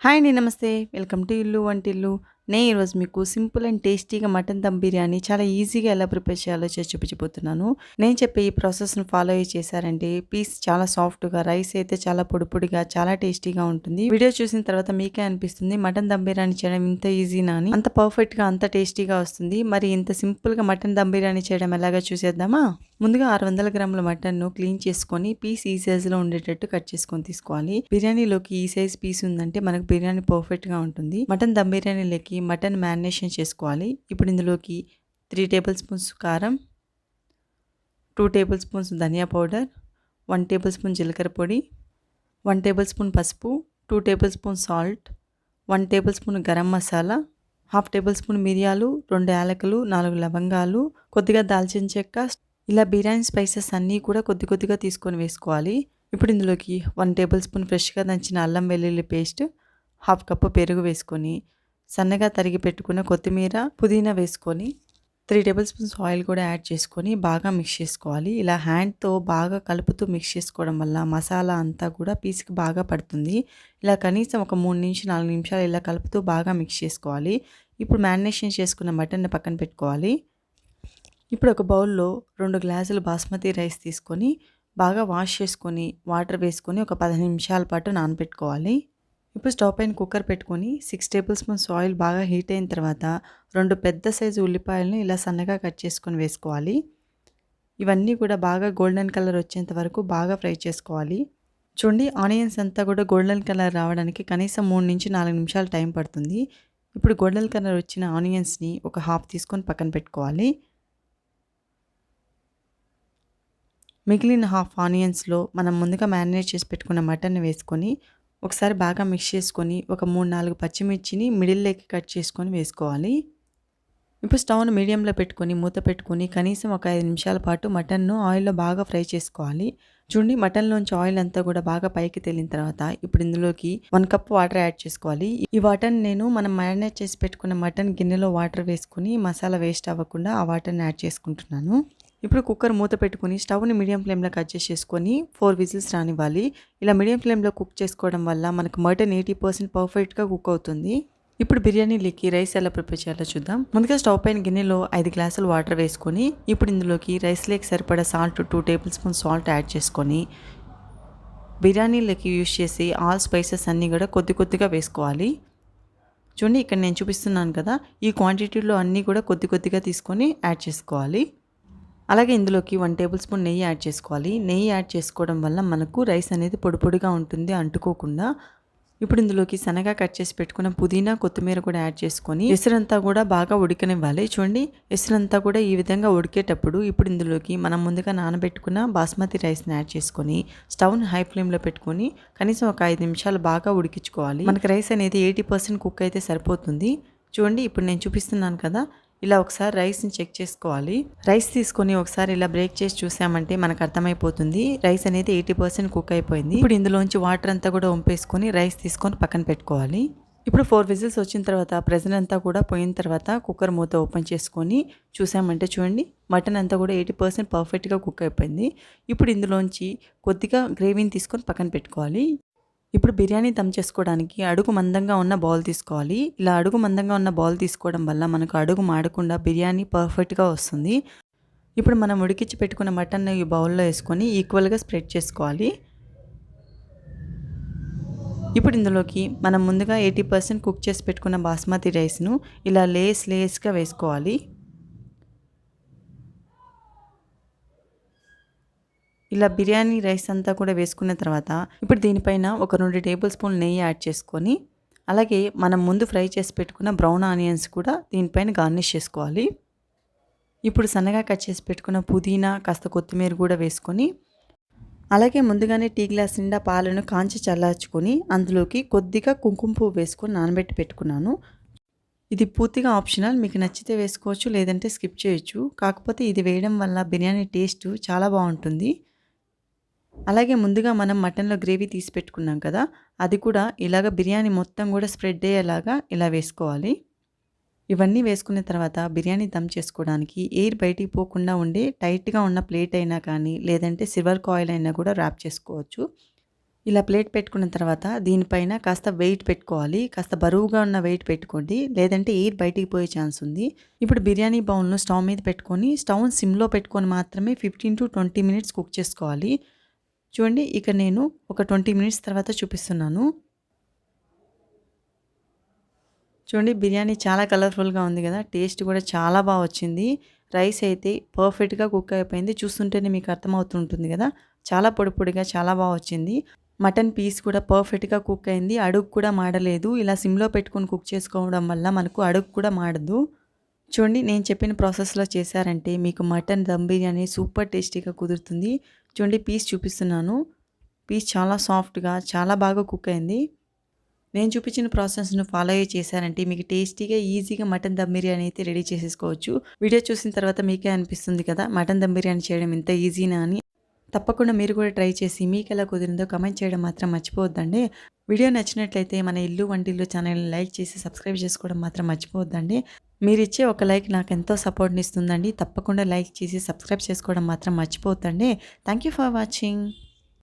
Hi అండి నమస్తే. Welcome to ఇల్లు వంటిల్లు. నేను ఈరోజు మీకు సింపుల్ అండ్ టేస్టీగా మటన్ దమ్ బిర్యానీ చాలా ఈజీగా ఎలా ప్రిపేర్ చేయాలో చూపించబోతున్నాను. నేను చెప్పే ఈ ప్రాసెస్ను ఫాలో అయ్యి చేశారంటే పీస్ చాలా సాఫ్ట్గా రైస్ అయితే చాలా పొడిపొడిగా చాలా టేస్టీగా ఉంటుంది. వీడియో చూసిన తర్వాత మీకే అనిపిస్తుంది మటన్ దమ్ బిర్యానీ చేయడం ఇంత ఈజీనా అని. అంత పర్ఫెక్ట్గా అంత టేస్టీగా వస్తుంది. మరి ఇంత సింపుల్గా మటన్ దమ్ బిర్యానీ చేయడం ఎలాగా చూసేద్దామా? ముందుగా ఆరు వందల గ్రాముల మటన్ను క్లీన్ చేసుకొని పీస్ ఈ సైజులో ఉండేటట్టు కట్ చేసుకొని తీసుకోవాలి. బిర్యానీలోకి ఈ సైజ్ పీస్ ఉందంటే మనకు బిర్యానీ పర్ఫెక్ట్గా ఉంటుంది. మటన్ దమ్ బిర్యానీలోకి మటన్ మ్యారినేషన్ చేసుకోవాలి. ఇప్పుడు ఇందులోకి త్రీ టేబుల్ స్పూన్స్ కారం టూ టేబుల్ స్పూన్స్ ధనియా పౌడర్ వన్ టేబుల్ స్పూన్ జీలకర్ర పొడి వన్ టేబుల్ స్పూన్ పసుపు two tablespoon salt one tablespoon garam masala half tablespoon మిరియాలు రెండు యాలకులు నాలుగు లవంగాలు కొద్దిగా దాల్చిన చెక్క ఇలా బిర్యానీ స్పైసెస్ అన్నీ కూడా కొద్ది కొద్దిగా తీసుకొని వేసుకోవాలి. ఇప్పుడు ఇందులోకి వన్ టేబుల్ స్పూన్ ఫ్రెష్గా దంచిన అల్లం వెల్లుల్లి పేస్ట్ హాఫ్ కప్పు పెరుగు వేసుకొని సన్నగా తరిగి పెట్టుకున్న కొత్తిమీర పుదీనా వేసుకొని త్రీ టేబుల్ స్పూన్స్ ఆయిల్ కూడా యాడ్ చేసుకొని బాగా మిక్స్ చేసుకోవాలి. ఇలా హ్యాండ్తో బాగా కలుపుతూ మిక్స్ చేసుకోవడం వల్ల మసాలా అంతా కూడా పీస్కి బాగా పడుతుంది. ఇలా కనీసం ఒక మూడు నుంచి నాలుగు నిమిషాలు ఇలా కలుపుతూ బాగా మిక్స్ చేసుకోవాలి. ఇప్పుడు మ్యారినేషన్ చేసుకున్న మటన్ని పక్కన పెట్టుకోవాలి. ఇప్పుడు ఒక బౌల్లో రెండు గ్లాసులు బాస్మతి రైస్ తీసుకొని బాగా వాష్ చేసుకొని వాటర్ వేసుకొని ఒక పదిహేను నిమిషాల పాటు నానబెట్టుకోవాలి. ఇప్పుడు స్టవ్ పైన కుక్కర్ పెట్టుకొని సిక్స్ టేబుల్ స్పూన్స్ ఆయిల్ బాగా హీట్ అయిన తర్వాత రెండు పెద్ద సైజు ఉల్లిపాయలను ఇలా సన్నగా కట్ చేసుకొని వేసుకోవాలి. ఇవన్నీ కూడా బాగా గోల్డెన్ కలర్ వచ్చేంత వరకు బాగా ఫ్రై చేసుకోవాలి. చూడండి ఆనియన్స్ అంతా కూడా గోల్డెన్ కలర్ రావడానికి కనీసం మూడు నుంచి నాలుగు నిమిషాలు టైం పడుతుంది. ఇప్పుడు గోల్డెన్ కలర్ వచ్చిన ఆనియన్స్ని ఒక హాఫ్ తీసుకొని పక్కన పెట్టుకోవాలి. మిగిలిన హాఫ్ ఆనియన్స్లో మనం ముందుగా మ్యారినేట్ చేసి పెట్టుకున్న మటన్ వేసుకొని ఒకసారి బాగా మిక్స్ చేసుకొని ఒక మూడు నాలుగు పచ్చిమిర్చిని మిడిల్లోకి కట్ చేసుకొని వేసుకోవాలి. ఇప్పుడు స్టవ్ను మీడియంలో పెట్టుకొని మూత పెట్టుకొని కనీసం ఒక ఐదు నిమిషాల పాటు మటన్ను ఆయిల్లో బాగా ఫ్రై చేసుకోవాలి. చూడండి మటన్లోంచి ఆయిల్ అంతా కూడా బాగా పైకి తేలిన తర్వాత ఇప్పుడు ఇందులోకి వన్ కప్ వాటర్ యాడ్ చేసుకోవాలి. ఈ వాటర్ని నేను మనం మ్యారినేట్ చేసి పెట్టుకున్న మటన్ గిన్నెలో వాటర్ వేసుకుని మసాలా వేస్ట్ అవ్వకుండా ఆ వాటర్ని యాడ్ చేసుకుంటున్నాను. ఇప్పుడు కుక్కర్ మూత పెట్టుకుని స్టవ్ని మీడియం ఫ్లేమ్లో కట్ చేసుకొని ఫోర్ విజిల్స్ రానివ్వాలి. ఇలా మీడియం ఫ్లేమ్లో కుక్ చేసుకోవడం వల్ల మనకు మటన్ ఎయిటీ పర్సెంట్ పర్ఫెక్ట్గా కుక్ అవుతుంది. ఇప్పుడు బిర్యానీలోకి రైస్ ఎలా ప్రిపేర్ చేయాలో చూద్దాం. ముందుగా స్టవ్ పైన గిన్నెలో ఐదు గ్లాసులు వాటర్ వేసుకొని ఇప్పుడు ఇందులోకి రైస్ లేక్ సరిపడా salt two tablespoon salt add చేసుకొని బిర్యానీలకి యూస్ చేసి ఆల్ స్పైసెస్ అన్నీ కూడా కొద్ది కొద్దిగా వేసుకోవాలి. చూడండి ఇక్కడ నేను చూపిస్తున్నాను కదా ఈ క్వాంటిటీలో అన్నీ కూడా కొద్ది కొద్దిగా తీసుకొని యాడ్ చేసుకోవాలి. అలాగే ఇందులోకి వన్ టేబుల్ స్పూన్ నెయ్యి యాడ్ చేసుకోవాలి. నెయ్యి యాడ్ చేసుకోవడం వల్ల మనకు రైస్ అనేది పొడిపొడిగా ఉంటుంది అంటుకోకుండా. ఇప్పుడు ఇందులోకి సన్నగా కట్ చేసి పెట్టుకున్న పుదీనా కొత్తిమీర కూడా యాడ్ చేసుకొని ఎసురంతా కూడా బాగా ఉడికనివ్వాలి. చూడండి ఎసురంతా కూడా ఈ విధంగా ఉడికేటప్పుడు ఇప్పుడు ఇందులోకి మనం ముందుగా నానబెట్టుకున్న బాస్మతి రైస్ని యాడ్ చేసుకొని స్టవ్ని హై ఫ్లేమ్లో పెట్టుకొని కనీసం ఒక ఐదు నిమిషాలు బాగా ఉడికించుకోవాలి. మనకి రైస్ అనేది ఎయిటీ పర్సెంట్ కుక్ అయితే సరిపోతుంది. చూడండి ఇప్పుడు నేను చూపిస్తున్నాను కదా ఇలా ఒకసారి రైస్ని చెక్ చేసుకోవాలి. రైస్ తీసుకొని ఒకసారి ఇలా బ్రేక్ చేసి చూసామంటే మనకు అర్థమైపోతుంది. రైస్ అనేది ఎయిటీ పర్సెంట్ కుక్ అయిపోయింది. ఇప్పుడు ఇందులోంచి వాటర్ అంతా కూడా వంపేసుకొని రైస్ తీసుకొని పక్కన పెట్టుకోవాలి. ఇప్పుడు ఫోర్ విజిల్స్ వచ్చిన తర్వాత ప్రెజర్ అంతా కూడా పోయిన తర్వాత కుక్కర్ మూత ఓపెన్ చేసుకొని చూసామంటే చూడండి మటన్ అంతా కూడా ఎయిటీ పర్సెంట్ పర్ఫెక్ట్గా కుక్ అయిపోయింది. ఇప్పుడు ఇందులోంచి కొద్దిగా గ్రేవీని తీసుకొని పక్కన పెట్టుకోవాలి. ఇప్పుడు బిర్యానీ దమ్ చేసుకోవడానికి అడుగు మందంగా ఉన్న బౌల్ తీసుకోవాలి. ఇలా అడుగు మందంగా ఉన్న బౌల్ తీసుకోవడం వల్ల మనకు అడుగు మాడకుండా బిర్యానీ పర్ఫెక్ట్గా వస్తుంది. ఇప్పుడు మనం ఉడికించి పెట్టుకున్న మటన్ ఈ బౌల్లో వేసుకొని ఈక్వల్గా స్ప్రెడ్ చేసుకోవాలి. ఇప్పుడు ఇందులోకి మనం ముందుగా ఎయిటీ పర్సెంట్ కుక్ చేసి పెట్టుకున్న బాస్మతి రైస్ను ఇలా లేస్ లేస్గా వేసుకోవాలి. ఇలా బిర్యానీ రైస్ అంతా కూడా వేసుకున్న తర్వాత ఇప్పుడు దీనిపైన ఒక రెండు టేబుల్ స్పూన్ నెయ్యి యాడ్ చేసుకొని అలాగే మనం ముందు ఫ్రై చేసి పెట్టుకున్న బ్రౌన్ ఆనియన్స్ కూడా దీనిపైన గార్నిష్ చేసుకోవాలి. ఇప్పుడు సన్నగా కట్ చేసి పెట్టుకున్న పుదీనా కాస్త కొత్తిమీర కూడా వేసుకొని అలాగే ముందుగానే టీ గ్లాస్ నిండా పాలను కాంచి చల్లార్చుకొని అందులోకి కొద్దిగా కుంకుమ పువ్వు వేసుకొని నానబెట్టి పెట్టుకున్నాను. ఇది పూర్తిగా ఆప్షనల్ మీకు నచ్చితే వేసుకోవచ్చు లేదంటే స్కిప్ చేయొచ్చు. కాకపోతే ఇది వేయడం వల్ల బిర్యానీ టేస్ట్ చాలా బాగుంటుంది. అలాగే ముందుగా మనం మటన్లో గ్రేవీ తీసి పెట్టుకున్నాం కదా అది కూడా ఇలాగ బిర్యానీ మొత్తం కూడా స్ప్రెడ్ అయ్యేలాగా ఇలా వేసుకోవాలి. ఇవన్నీ వేసుకున్న తర్వాత బిర్యానీ దమ్ చేసుకోవడానికి ఎయిర్ బయటికి పోకుండా ఉండే టైట్గా ఉన్న ప్లేట్ అయినా కానీ లేదంటే సిల్వర్ కాయిల్ అయినా కూడా ర్యాప్ చేసుకోవచ్చు. ఇలా ప్లేట్ పెట్టుకున్న తర్వాత దీనిపైన కాస్త వెయిట్ పెట్టుకోవాలి. కాస్త బరువుగా ఉన్న వెయిట్ పెట్టుకోండి. లేదంటే ఎయిర్ బయటికి పోయే ఛాన్స్ ఉంది. ఇప్పుడు బిర్యానీ బౌల్ను స్టవ్ మీద పెట్టుకొని స్టవ్ సిమ్లో పెట్టుకొని మాత్రమే fifteen to twenty minutes cook చేసుకోవాలి. చూడండి ఇక నేను ఒక ట్వంటీ మినిట్స్ తర్వాత చూపిస్తున్నాను. చూడండి బిర్యానీ చాలా కలర్ఫుల్గా ఉంది కదా టేస్ట్ కూడా చాలా బాగా వచ్చింది. రైస్ అయితే పర్ఫెక్ట్గా కుక్ అయిపోయింది. చూస్తుంటేనే మీకు అర్థమవుతుంటుంది కదా చాలా పొడి పొడిగా చాలా బాగా వచ్చింది. మటన్ పీస్ కూడా పర్ఫెక్ట్గా కుక్ అయింది. అడుగు కూడా మాడలేదు. ఇలా సిమ్లో పెట్టుకొని కుక్ చేసుకోవడం వల్ల మనకు అడుగు కూడా మాడదు. చూడండి నేను చెప్పిన ప్రాసెస్లో చేశారంటే మీకు మటన్ దమ్ బిర్యానీ సూపర్ టేస్టీగా కుదురుతుంది. చూడండి పీస్ చూపిస్తున్నాను. పీస్ చాలా సాఫ్ట్గా చాలా బాగా కుక్ అయింది. నేను చూపించిన ప్రాసెస్ను ఫాలో అయ్యి చేశారంటే మీకు టేస్టీగా ఈజీగా మటన్ దమ్ బిర్యానీ అయితే రెడీ చేసేసుకోవచ్చు. వీడియో చూసిన తర్వాత మీకే అనిపిస్తుంది కదా మటన్ దమ్ బిర్యానీ చేయడం ఎంత ఈజీనా అని. తప్పకుండా మీరు కూడా ట్రై చేసి మీకు ఎలా కుదిరిందో కమెంట్ చేయడం మాత్రం మర్చిపోవద్దండి. వీడియో నచ్చినట్లయితే మన ఇల్లు వంటిల్లు ఛానల్ని లైక్ చేసి సబ్స్క్రైబ్ చేసుకోవడం మాత్రం మర్చిపోవద్దండి. మీరు ఇచ్చే ఒక లైక్ నాకు ఎంతో సపోర్ట్ని ఇస్తుందండి. తప్పకుండా లైక్ చేసి సబ్స్క్రైబ్ చేసుకోవడం మాత్రం మర్చిపోవద్దండి. Thank you for watching.